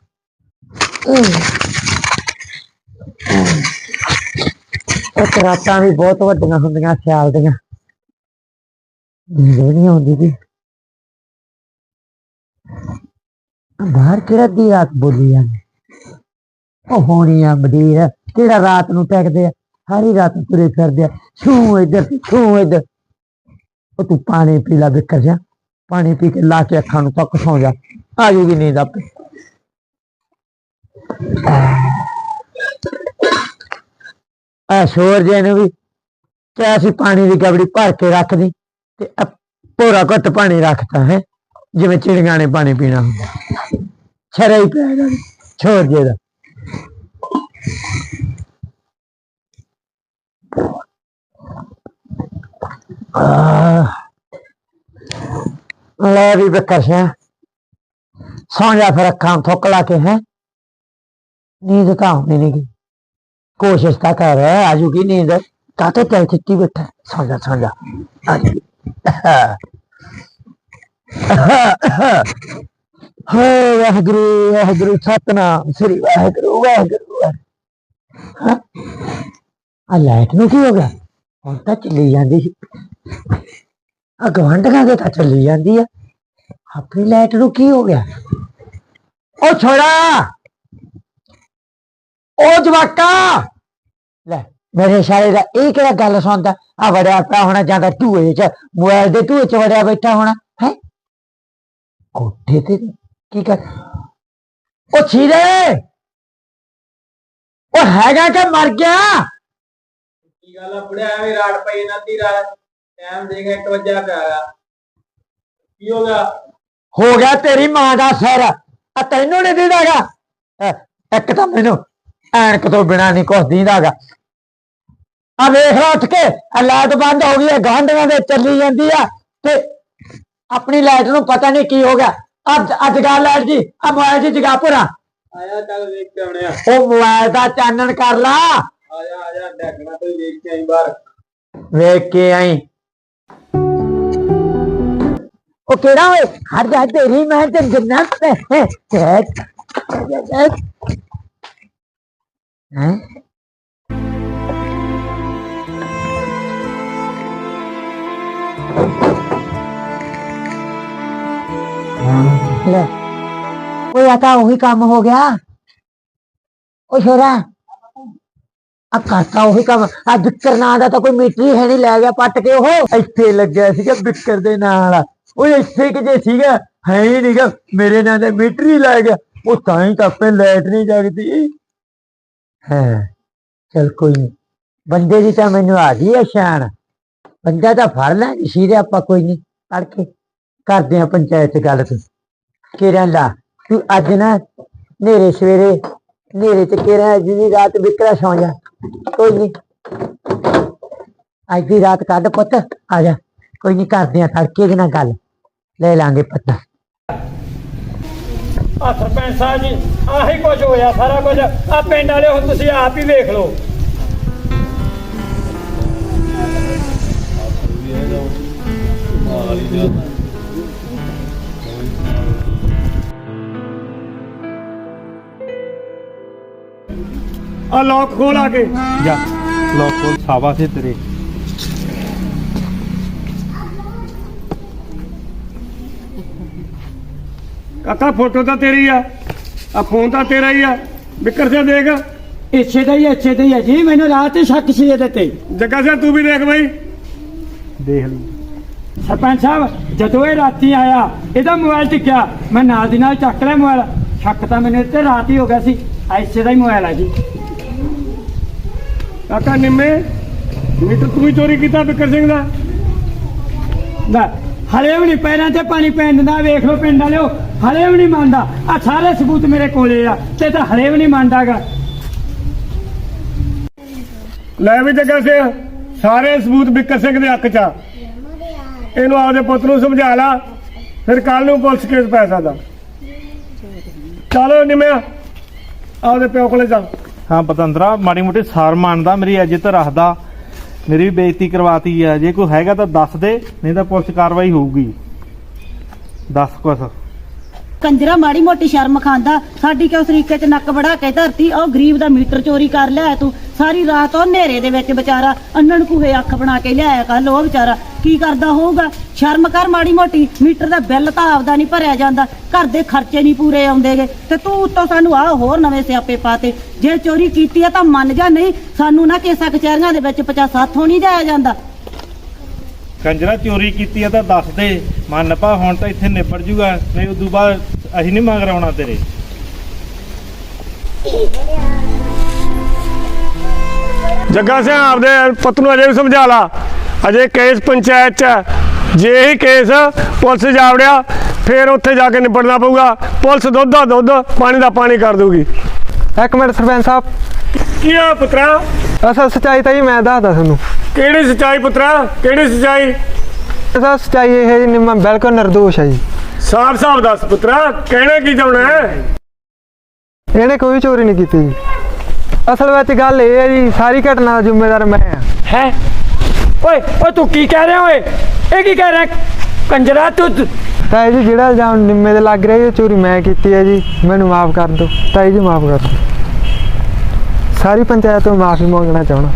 ਉਹ ਰਾਤਾਂ ਵੀ ਬਹੁਤ ਵੱਡੀਆਂ ਹੁੰਦੀਆਂ, ਸਿਆਲ ਦੀਆਂ। ਨੀਂਦ ਨਹੀਂ ਆਉਂਦੀ ਵੀ ਬਾਹਰ ਕਿਹੜਾ ਦੀ ਰਾਤ ਬੋਲੀ ਜਾਂਦੇ? ਉਹ ਹੋਣੀ ਆ ਮਡੀਰ ਕਿਹੜਾ ਰਾਤ ਨੂੰ ਟੈਕਦੇ ਆ? ਸਾਰੀ ਰਾਤ ਤੁਰੇ ਫਿਰਦੇ ਆ। ਛੂ ਇੱਧਰ ਤੇ ਛੂ ਇੱਧਰ। ਉਹ ਤੂੰ ਪਾਣੀ ਪੀ ਲੈ ਬਿਕਰ ਜਾ ਪਾਣੀ ਪੀ ਕੇ ਲਾ ਕੇ ਅੱਖਾਂ ਨੂੰ ਤੱਕ ਸੌਂ ਜਾ। ਆ ਜੂਗੀ ਨੀਂਦ ਆਪੇ। ਆ ਸ਼ੋਰ ਜੇ ਨੂੰ ਵੀ ਤੇ ਅਸੀਂ ਪਾਣੀ ਦੀ ਗਬੜੀ ਭਰ ਕੇ ਰੱਖ ਦੀ ਤੇ ਭੋਰਾ ਪੂਰਾ ਘੁੱਟ ਪਾਣੀ ਰੱਖਤਾ ਹੈ, ਜਿਵੇਂ ਚਿੜੀਆਂ ਨੇ ਪਾਣੀ ਪੀਣਾ ਹੁੰਦਾ। ਛਰੇ ਹੀ ਪਿਆ ਇਹਦਾ ਛੋਰ ਜੇ ਦਾ ਆਹ। ਲੈ ਵੀ ਬੱਕਰ ਸਿਆ। ਸੌਂ ਜਾ ਫਿਰ ਅੱਖਾਂ ਥੁੱਕ ਲਾ ਕੇ ਹੈ। ਨੀਂਦ ਤਾਂ ਆਉਂਦੀ ਨਹੀਂ ਗੀ ਕੋਸ਼ਿਸ਼ ਤਾਂ ਕਰ ਆਜੂਗੀ ਨੀਂਦ? ਕਾਤੇ ਟੈਲ ਖਿੱਚੀ ਬੈਠਾ? ਸੌਂ ਜਾ ਸੌਂ ਜਾ ਹੋ ਵਾਹਿਗੁਰੂ ਵਾਹਿਗੁਰੂ, ਸਤਨਾਮ, ਸ੍ਰੀ ਵਾਹਿਗੁਰੂ ਵਾਹਿਗੁਰੂ। ਆ ਲਾਈਟ ਨੂੰ ਕੀ ਹੋ ਗਿਆ? ਹੁਣ ਤਾਂ ਚੱਲੀ ਜਾਂਦੀ ਸੀ। ਆ ਗਵੰਡਾਂ ਦੇ ਤਾਂ ਚੱਲੀ ਜਾਂਦੀ ਆ। ਆਪਣੀ ਲਾਈਟ ਨੂੰ ਕੀ ਹੋ ਗਿਆ? ਉਹ ਛੋੜਾ! ਉਹ ਜਵਾਕਾ! ਲੈ ਮੇਰੇ ਸਾਰੇ ਦਾ ਇਹ ਕਿਹੜਾ ਗੱਲ ਸੁਣਦਾ? ਆ ਵੜਿਆ ਪਿਆ ਹੋਣਾ ਜਾਂਦਾ ਧੂਏ ਚ ਮੋਬਾਈਲ ਦੇ ਧੂਏ ਚ ਵੜਿਆ ਬੈਠਾ ਹੋਣਾ ਹੈ? ਕੋਠੇ ਤੇ ਕੀ ਕਰ ਉਹ ਛੀਰੇ! ਉਹ ਹੈਗਾ ਕਿ ਮਰ ਗਿਆ? ਕੀ ਗੱਲ ਆ? ਬੁੜਿਆ ਐਵੇਂ ਰਾੜ ਪਈ ਨਾ ਤੀ ਰਾੜ। ਟਾਈਮ ਦੇਖ 1 ਵਜੇ ਪਿਆ ਕੀ ਹੋ ਗਿਆ? ਹੋ ਗਿਆ ਤੇਰੀ ਮਾਂ ਦਾ ਸਿਰ। ਆ ਤੈਨੂੰ ਨਹੀਂ ਦੀਦਾਗਾ ਇੱਕ ਤਾਂ ਮੈਨੂੰ ਐਨਕ ਤੋਂ ਬਿਨਾ ਨਹੀਂ ਕੁਛ ਦੀਦਾਗਾ। ਆ ਵੇਖ ਲਾ ਉੱਠ ਕੇ ਆ ਲਾਈਟ ਬੰਦ ਹੋ ਗਈ ਹੈ ਗਾਂਢੀਆਂ ਦੇ ਚੱਲੀ ਜਾਂਦੀ ਆ ਤੇ ਆਪਣੀ ਲਾਈਟ ਨੂੰ ਪਤਾ ਨਹੀਂ ਕੀ ਹੋ ਗਿਆ। ਅੱਜ ਅੱਜ ਗਾ ਲਾਈਟ ਜੀ ਆ ਮੋਬਾਈਲ ਜੀ ਜਗਾ ਪੁਰਾ ਆਇਆ ਚੱਲ ਵੇਖ ਕੇ ਆਉਣੇ ਆ। ਉਹ ਮੋਬਾਈਲ ਦਾ ਚਾਨਣ ਕਰ ਲਾ। ਆਜਾ ਆਜਾ ਡੈਕਣਾ ਕੋਈ ਵੇਖ ਕੇ ਆਈ ਬਾਹਰ। ਵੇਖ ਕੇ ਆਈ। ਉਹ ਕਿਹੜਾ ਓਏ? ਹਟ ਜਾ ਤੇਰੀ ਮੈਂ ਤੇ ਜਿੰਨਾ ਹੈ ਹੈ ਲੈ। ਓਏ, ਆ ਤਾਂ ਉਹੀ ਕੰਮ ਹੋ ਗਿਆ। ਓ ਛੋਰਾ, ਆ ਕਰਤਾ ਉਹੀ ਕੰਮ। ਆ ਬਿੱਕਰ ਨਾਂ ਦਾ ਤਾਂ ਕੋਈ ਮੀਟਰ ਹੀ ਹੈ ਨਹੀਂ, ਲੈ ਗਿਆ ਪੱਟ ਕੇ ਉਹ। ਇੱਥੇ ਲੱਗਿਆ ਸੀਗਾ ਬਿੱਕਰ ਦੇ ਨਾਲ। ਉਹ ਇੱਥੇ ਕਿ ਸੀਗਾ, ਹੈ ਹੀ ਨਹੀਂਗਾ ਮੇਰੇ ਨਾਂ ਦਾ ਮੀਟਰ ਹੀ ਲੈ ਗਿਆ। ਉਹ ਤਾਂ ਹੀ ਤਾਂ ਆਪੇ ਲਾਈਟ ਨਹੀਂ ਜਗਦੀ। ਹੈ, ਚਲ ਕੋਈ ਨਹੀਂ ਬੰਦੇ ਦੀ ਤਾਂ ਮੈਨੂੰ ਆ ਗਈ ਆ ਸ਼ਾਨ। ਬੰਦਾ ਤਾਂ ਫੜ ਲੈ, ਸੀਰੇ ਆਪਾਂ ਕੋਈ ਨਹੀਂ ਪੜ ਕੇ ਕਰਦੇ ਆ ਪੰਚਾਇਤ 'ਚ ਗੱਲ ਤੂੰ ਕਿਰਨ ਲਾ ਤੂੰ ਅੱਜ ਨਾ ਨੇਰੇ ਸਵੇਰੇ, ਨੇਰੇ ਚ ਕਿਰਨ ਅੱਜ ਰਾਤ ਵਿਕਰਾ ਸੌ ਜਾ। ਕੋਈ ਨਹੀਂ ਅੱਜ ਦੀ ਰਾਤ ਕੱਢ ਪੁੱਤ, ਆ ਜਾ। ਕੋਈ ਨਹੀਂ ਕਰਦੇ ਆ ਤੜਕੇ ਦੇ ਨਾਲ ਗੱਲ। ਲੈ ਲਾਂਗੇ ਪਤਾ। ਆ ਸਰਪੰਚ ਸਾਹਿਬ ਜੀ ਆਹੀ ਕੁਝ ਹੋਇਆ ਸਾਰਾ ਕੁਝ। ਆ ਪਿੰਡ ਵਾਲੇ ਹੁਣ ਤੁਸੀਂ ਆਪ ਹੀ ਵੇਖ ਲਓ। ਆ ਲੋਕ ਖੋਲ ਆ ਕੇ। ਜਾ ਲੋਕੋ ਸਾਵਾ ਸੇ ਤੇਰੇ। ਕਾਕਾ ਫੋਟੋ ਤਾਂ ਤੇਰੀ ਆ। ਆ ਫੋਨ ਤਾਂ ਤੇਰਾ ਹੀ ਆ। ਵਿਕਰ ਸਿਆ ਦੇਖ। ਇੱਛੇ ਦਾ ਹੀ ਇੱਛੇ ਦਾ ਹੀ ਹੈ ਜੀ। ਮੈਨੂੰ ਰਾਤ ਹੀ ਸ਼ੱਕ ਸੀ ਇਹਦੇ ਤੇ। ਜੱਗਾ ਸਿਆ ਤੂੰ ਵੀ ਦੇਖ ਬਈ। ਦੇਖ ਲਈ। ਸਰਪੰਚ ਸਾਹਿਬ ਜਦੋਂ ਇਹ ਰਾਤੀ ਆਇਆ ਇਹਦਾ ਮੋਬਾਈਲ ਟਿਕਿਆ। ਮੈਂ ਨਾਲ ਦੀ ਨਾਲ ਚੱਕ ਲਿਆ ਮੋਬਾਈਲ। ਸ਼ੱਕ ਤਾਂ ਮੈਨੂੰ ਤੇ ਰਾਤ ਹੀ ਹੋ ਗਿਆ ਸੀ। ਐਸੇ ਦਾ ਹੀ ਮੋਬਾਈਲ ਹੈ ਜੀ। ਕਾਕਾ ਨਿੰਮੇ ਮੀਟਰ ਤੂੰ ਹੀ ਚੋਰੀ ਕੀਤਾ ਵਿਕਰ ਸਿੰਘ ਦਾ। ਲੈ ਹਲੇ ਵੀ ਨਹੀਂ ਪੈਰਾਂ ਤੇ ਪਾਣੀ ਪੈਣ ਦਿੰਦਾ ਵੇਖ ਲਓ ਪਿੰਡ ਵਾਲਿਓ ਹਲੇ ਵੀ ਨਹੀਂ ਮੰਨਦਾ। ਆ ਸਾਰੇ ਸਬੂਤ ਮੇਰੇ ਕੋਲੇ ਆ ਤੇ ਤਾਂ ਹਲੇ ਵੀ ਨਹੀਂ ਮੰਨਦਾਗਾ। ਲੈ ਵੀ ਜੱਗਾ ਸਿਆ ਸਾਰੇ ਸਬੂਤ ਵਿਕਰ ਸਿੰਘ ਦੇ ਹੱਕ ਚ ਆ। ਇਹਨੂੰ ਆਪਦੇ ਪੁੱਤ ਨੂੰ ਸਮਝਾ ਲਾ ਫਿਰ ਕੱਲ ਨੂੰ ਪੁਲਿਸ ਕੇਸ ਪੈ ਸਕਦਾ। ਚਲੋ ਨਿੰਮਿਆ ਆਪਦੇ ਪਿਓ ਕੋਲੇ ਚੱਲ ਹਾਂ ਪਤੰਦਰਾ ਮਾੜੀ ਮੋਟੀ ਸਾਰ ਮੰਨਦਾ ਮੇਰੀ ਇੱਜ਼ਤ ਰੱਖਦਾ। ਮੇਰੀ ਵੀ ਬੇਇੱਜ਼ਤੀ ਕਰਵਾਤੀ ਆ। ਜੇ ਕੋਈ ਹੈਗਾ ਤਾਂ ਦੱਸ ਦੇ, ਨਹੀਂ ਤਾਂ ਪੁਲਿਸ ਕਾਰਵਾਈ ਹੋਊਗੀ। ਦੱਸ ਕੁਛ। ਕੰਜਰਾ ਮਾੜੀ ਮੋਟੀ ਸ਼ਰਮ ਖਾਂਦਾ, ਸਾਡੀ ਕਿਉਂ ਤਰੀਕੇ ਚ ਨੱਕ ਵੜਾ ਕੇ ਧਰਤੀ? ਉਹ ਗਰੀਬ ਦਾ ਮੀਟਰ ਚੋਰੀ ਕਰ ਲਿਆ ਤੂੰ। ਸਾਰੀ ਰਾਤ ਉਹ ਹਨੇਰੇ ਦੇ ਵਿੱਚ ਵਿਚਾਰਾ, ਅੰਨਣ ਕੂਹੇ ਅੱਖ ਬਣਾ ਕੇ ਲਿਆਇਆ ਕੱਲ ਉਹ ਵਿਚਾਰਾ। ਕੀ ਕਰਦਾ ਹੋਊਗਾ? ਸ਼ਰਮ ਕਰ ਮਾੜੀ ਮੋਟੀ, ਮੀਟਰ ਦਾ ਬਿੱਲ ਤਾਂ ਆਪਦਾ ਨਹੀਂ ਭਰਿਆ ਜਾਂਦਾ। ਘਰ ਦੇ ਖਰਚੇ ਨਹੀਂ ਪੂਰੇ ਆਉਂਦੇਗੇ। ਤੇ ਤੂੰ ਉੱਤੋਂ ਸਾਨੂੰ ਆਹ ਹੋਰ ਨਵੇਂ ਸਿਆਪੇ ਪਾਤੇ। ਜੇ ਚੋਰੀ ਕੀਤੀ ਆ ਤਾਂ ਮੰਨ ਜਾ ਨਹੀਂ, ਸਾਨੂੰ ਨਾ ਕੇਸਾਂ ਕਚਹਿਰੀਆਂ ਦੇ ਵਿੱਚ 50 ਸਾਥੋਂ ਨਹੀਂ ਜਾਇਆ ਜਾਂਦਾ। ਕੰਜਰਾ ਚੋਰੀ ਕੀਤੀ ਆ ਤਾਂ ਦੱਸ ਦੇ। ਮੰਨ ਪਾ ਹੁਣ ਤਾਂ ਇੱਥੇ ਨਿਪਟ ਜੂਗਾ ਨਹੀਂ ਉਦੋਂ ਬਾਅਦ ਅਸੀਂ ਨਹੀਂ ਮੰਗ ਰਾਉਣਾ ਤੇਰੇ। ਜੱਗਾ ਸਿੰਘ ਆਪਦੇ ਪੁੱਤ ਨੂੰ ਅਜੇ ਵੀ ਸਮਝਾ ਲਾ। ਅਜੇ ਕੇਸ ਪੰਚਾਇਤ ਚ ਹੈ। ਜੇ ਹੀ ਕੇਸ ਪੁਲਿਸ ਜਾਵੜਿਆ ਫਿਰ ਉੱਥੇ ਜਾ ਕੇ ਨਿਬੜਨਾ ਪਊਗਾ। ਪੁਲਿਸ ਦੁੱਧ ਦਾ ਦੁੱਧ ਪਾਣੀ ਦਾ ਪਾਣੀ ਕਰ ਦੂਗੀ ਇੱਕ ਮਿੰਟ ਸਰਪੰਚ ਸਾਹਿਬ। ਕੀ ਆ ਪੁੱਤਰਾ? ਅਸਲ ਸਚਾਈ ਤਾਂ ਜੀ ਮੈਂ ਦੱਸਦਾ ਤੁਹਾਨੂੰ। ਕਿਹੜੀ ਸੱਚਾਈ ਪੁੱਤਰਾ? ਕਿਹੜੀ ਸੱਚਾਈ? ਅਸਲ ਸਚਾਈ ਇਹ ਜੀ ਨਿੰਮਾ ਬਿਲਕੁਲ ਨਿਰਦੋਸ਼ ਹੈ ਜੀ। ਸਾਫ਼ ਸਾਫ਼ ਦੱਸ ਪੁੱਤਰਾ ਕਹਿਣਾ ਕੀ ਚਾਹੁੰਦਾ ਹੈ? ਇਹਨੇ ਕੋਈ ਚੋਰੀ ਨਹੀਂ ਕੀਤੀ। ਜੀ ਅਸਲ ਵਿੱਚ ਗੱਲ ਇਹ ਹੈ ਜੀ ਸਾਰੀ ਘਟਨਾ ਦਾ ਜ਼ਿੰਮੇਵਾਰ ਮੈਂ ਹਾਂ। ਹੈ? ਓਏ ਓਏ ਤੂੰ ਕੀ ਕਹਿ ਰਿਹਾ ਓਏ? ਇਹ ਕੀ ਕਹਿ ਰਿਹਾ? ਕੰਜਰਾ ਤੂੰ ਤੂੰ- ਜੀ ਜਿਹੜਾ ਇਲਜ਼ਾਮ ਨਿੰਮੇ ਤੇ ਲੱਗ ਰਿਹਾ ਇਹ ਚੋਰੀ ਮੈਂ ਕੀਤੀ ਹੈ ਜੀ। ਮੈਨੂੰ ਮਾਫ ਕਰ ਦਿਓ। ਤਾਈ ਜੀ ਮਾਫ ਕਰ ਦਿਓ। ਸਾਰੀ ਪੰਚਾਇਤ ਤੋਂ ਮਾਫੀ ਮੰਗਣਾ ਚਾਹਣਾ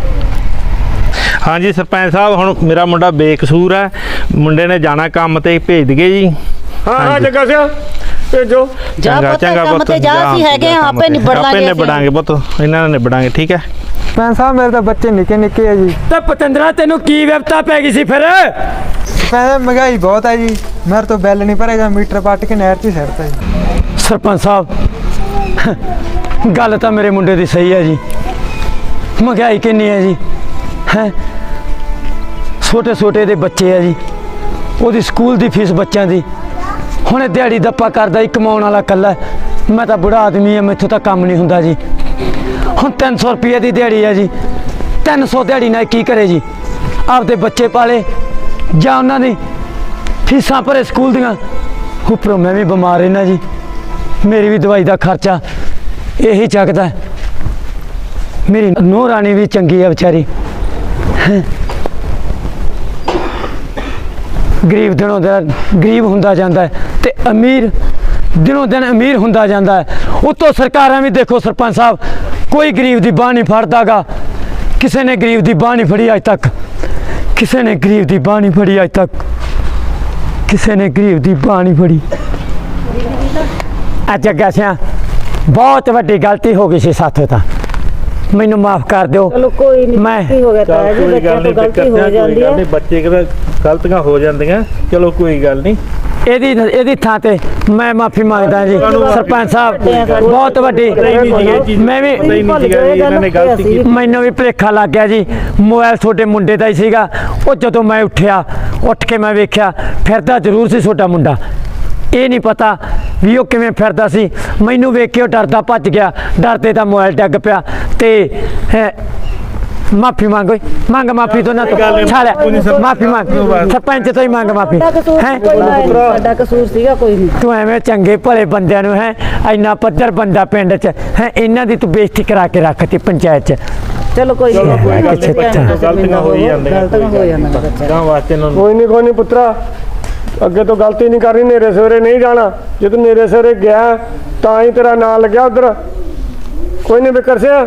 ਹਾਂਜੀ ਸਰਪੰਚ ਸਾਹਿਬ ਹੁਣ ਮੇਰਾ ਮੁੰਡਾ ਬੇਕਸੂਰ ਹੈ। ਮੁੰਡੇ ਨੇ ਜਾਣਾ ਕੰਮ ਤੇ ਭੇਜ ਦਈਏ ਜੀ। ਹਾਂ ਹਾਂ। ਜੱਗਾ ਸਿੰਘ ਭੇਜੋ। ਜਾ ਪੁੱਤ, ਕੰਮ ਤੇ ਜਾ, ਅਸੀਂ ਹੈਗੇ ਆ, ਆਪੇ ਨਿਬੜ ਲਾਂਗੇ ਆਪੇ। ਨਿਬੜਾਂਗੇ ਪੁੱਤ ਇਹਨਾਂ ਨਾਲ ਨਿਬੜਾਂਗੇ ਠੀਕ ਹੈ? ਭੈਣ ਸਾਹਿਬ ਮੇਰੇ ਤਾਂ ਬੱਚੇ ਨਿੱਕੇ ਨਿੱਕੇ ਆ ਜੀ। ਤੇ ਪਤੰਦਰਾ ਤੈਨੂੰ ਕੀ ਵਿਪਤਾ ਪੈ ਗਈ ਸੀ ਫਿਰ? ਕਹਿੰਦੇ ਮਹਿੰਗਾਈ ਬਹੁਤ ਹੈ ਜੀ। ਮੇਰੇ ਤੋਂ ਬਿੱਲ ਨਹੀਂ ਭਰੇਗਾ ਮੀਟਰ ਪੱਟ ਕੇ ਨਹਿਰ 'ਚ ਹੀ ਸਿੱਟਤਾ ਜੀ। ਸਰਪੰਚ ਸਾਹਿਬ ਗੱਲ ਤਾਂ ਮੇਰੇ ਮੁੰਡੇ ਦੀ ਸਹੀ ਹੈ ਜੀ। ਮਹਿੰਗਾਈ ਕਿੰਨੀ ਹੈ ਜੀ ਹੈ? ਛੋਟੇ ਛੋਟੇ ਦੇ ਬੱਚੇ ਆ ਜੀ। ਉਹਦੀ ਸਕੂਲ ਦੀ ਫੀਸ ਬੱਚਿਆਂ ਦੀ। ਹੁਣ ਇਹ ਦਿਹਾੜੀ ਦੱਪਾ ਕਰਦਾ ਹੀ ਕਮਾਉਣ ਵਾਲਾ ਕੱਲਾ ਮੈਂ ਤਾਂ ਬੁੜਾ ਆਦਮੀ ਆ, ਮੈਥੋਂ ਤਾਂ ਕੰਮ ਨਹੀਂ ਹੁੰਦਾ ਜੀ। ਹੁਣ 300 ਰੁਪਏ ਦੀ ਦਿਹਾੜੀ ਹੈ ਜੀ। 300 ਦਿਹਾੜੀ ਨਾਲ ਕੀ ਕਰੇ ਜੀ? ਆਪਦੇ ਬੱਚੇ ਪਾਲੇ, ਜਾਂ ਉਹਨਾਂ ਦੀ ਫੀਸਾਂ ਭਰੇ ਸਕੂਲ ਦੀਆਂ। ਉੱਪਰੋਂ ਮੈਂ ਵੀ ਬਿਮਾਰ ਰਹਿਣਾ ਜੀ। ਮੇਰੀ ਵੀ ਦਵਾਈ ਦਾ ਖਰਚਾ ਇਹੀ ਚੱਕਦਾ। ਮੇਰੀ ਨੂੰਹ ਰਾਣੀ ਵੀ ਚੰਗੀ ਆ ਵਿਚਾਰੀ। ਹੈਂ। ਗਰੀਬ ਦਿਨੋਂ ਦਿਨ ਗਰੀਬ ਹੁੰਦਾ ਜਾਂਦਾ ਹੈ ਤੇ ਅਮੀਰ ਦਿਨੋਂ ਦਿਨ ਅਮੀਰ ਹੁੰਦਾ ਜਾਂਦਾ ਹੈ। ਉਤੋਂ ਸਰਕਾਰਾਂ ਵੀ ਦੇਖੋ ਸਰਪੰਚ ਸਾਹਿਬ, ਕੋਈ ਗਰੀਬ ਦੀ ਬਾਹ ਨਹੀਂ ਫੜਦਾਗਾ। ਕਿਸੇ ਨੇ ਗਰੀਬ ਦੀ ਬਾਹ ਨਹੀਂ ਫੜੀ ਅੱਜ ਤੱਕ। ਕਿਸੇ ਨੇ ਗਰੀਬ ਦੀ ਬਾਹ ਨਹੀਂ ਫੜੀ ਅੱਜ ਤੱਕ। ਕਿਸੇ ਨੇ ਗਰੀਬ ਦੀ ਬਾਹ ਨਹੀਂ ਫੜੀ। ਅੱਜ ਅੱਗਾ ਸਿਆ, ਬਹੁਤ ਵੱਡੀ ਗਲਤੀ ਹੋ ਗਈ ਸੀ ਸਾਥੋਂ ਤਾਂ। ਮੈਨੂੰ ਮਾਫ ਕਰ ਦਿਓ। ਚਲੋ ਕੋਈ ਨਹੀਂ ਮੈਂ- ਗਲਤੀ ਹੋ ਗਿਆ ਤਾਂ ਜੀ? ਬੱਚਿਆਂ ਤੋਂ ਗਲਤੀ ਹੋ ਜਾਂਦੀ ਹੈ। ਬੱਚੇ ਕਿਹੜਾ ਗਲਤੀਆਂ ਹੋ ਜਾਂਦੀਆਂ ਚਲੋ ਕੋਈ ਗੱਲ ਨਹੀਂ ਇਹਦੀ ਇਹਦੀ ਥਾਂ ਤੇ ਮੈਂ ਮਾਫੀ ਮੰਗਦਾ ਜੀ। ਸਰਪੰਚ ਸਾਹਿਬ ਬਹੁਤ ਵੱਡੀ। ਮੈਂ ਵੀ ਇਹਨਾਂ ਨੇ ਗਲਤੀ ਕੀਤੀ। ਮੈਨੂੰ ਵੀ ਭੁਲੇਖਾ ਲੱਗ ਗਿਆ ਜੀ। ਮੋਬਾਈਲ ਤੁਹਾਡੇ ਮੁੰਡੇ ਦਾ ਹੀ ਸੀਗਾ। ਉਹ ਜਦੋਂ ਮੈਂ ਉੱਠਿਆ ਉੱਠ ਕੇ ਮੈਂ ਵੇਖਿਆ ਫਿਰਦਾ ਜ਼ਰੂਰ ਸੀ ਤੁਹਾਡਾ ਮੁੰਡਾ। ਇਹ ਨਹੀਂ ਪਤਾ ਵੀ ਉਹ ਕਿਵੇਂ ਫਿਰਦਾ ਸੀ? ਮੈਨੂੰ ਵੇਖ ਕੇ ਉਹ ਡਰਦਾ ਭੱਜ ਗਿਆ। ਡਰਦੇ ਤਾਂ ਮੋਬਾਈਲ ਡੱਗ ਪਿਆ। ਤੇ ਮਾਫੀ ਮੰਗ ਓਏ। ਮੰਗ ਮਾਫੀ ਤੋਂ ਨਾ ਛਾੜਿਆ ਮਾਫੀ ਮੰਗ। ਸਰਪੰਚ ਤੋਂ ਹੀ ਮੰਗ ਮਾਫੀ। ਹੈ? ਸਾਡਾ ਕਸੂਰ ਸੀਗਾ ਕੋਈ ਨਹੀਂ। ਤੂੰ ਐਵੇਂ ਚੰਗੇ ਭਲੇ ਬੰਦਿਆਂ ਨੂੰ ਹੈ ਇੰਨਾ ਪੱਧਰ ਬੰਦਾ ਪਿੰਡ 'ਚ ਹੈ ਇਹਨਾਂ ਦੀ ਤੂੰ ਬੇਇੱਜ਼ਤੀ ਕਰਾ ਕੇ ਰੱਖਤੀ ਪੰਚਾਇਤ 'ਚ। ਚਲੋ ਕੋਈ ਨਹੀਂ। ਕੋਈ ਗੱਲ ਨਹੀਂ। ਗਲਤੀਆਂ ਹੋ ਹੀ ਜਾਂਦੀਆਂ। ਗਲਤੀਆਂ ਹੋ ਜਾਂਦੀਆਂ ਬੱਚਾ ਗਾਂ ਵਾਸਤੇ ਇਹਨਾਂ ਨੂੰ ਕੋਈ ਨਹੀਂ ਕੋਈ ਨਹੀਂ ਪੁੱਤਰਾ। ਅੱਗੇ ਤੋਂ ਗਲਤੀ ਨਹੀਂ ਕਰਨੀ ਨੇਰੇ ਸਵੇਰੇ ਨਹੀਂ ਜਾਣਾ। ਜੇ ਤੂੰ ਨੇਰੇ ਸਵੇਰੇ ਗਿਆ ਤਾਂ ਹੀ ਤੇਰਾ ਨਾਂ ਲੱਗਿਆ ਉਧਰ। ਕੋਈ ਨਹੀਂ ਬਿਕਰ ਸਿਆ?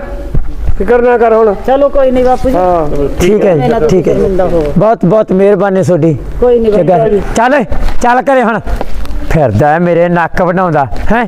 ਫਿਕਰ ਨਾ ਕਰ ਹੁਣ। ਚਲੋ ਕੋਈ ਨਹੀਂ ਬਾਪੂ ਜੀ। ਹਾਂ। ਠੀਕ ਹੈ ਜੀ ਠੀਕ ਹੈ ਬਹੁਤ ਬਹੁਤ ਮਿਹਰਬਾਨੀ ਤੁਹਾਡੀ। ਕੋਈ ਨਹੀਂ ਚੱਲ ਚੱਲ ਕਰੇ ਹੁਣ। ਫਿਰਦਾ ਮੇਰੇ ਨੱਕ ਬਣਾਉਂਦਾ ਹੈ?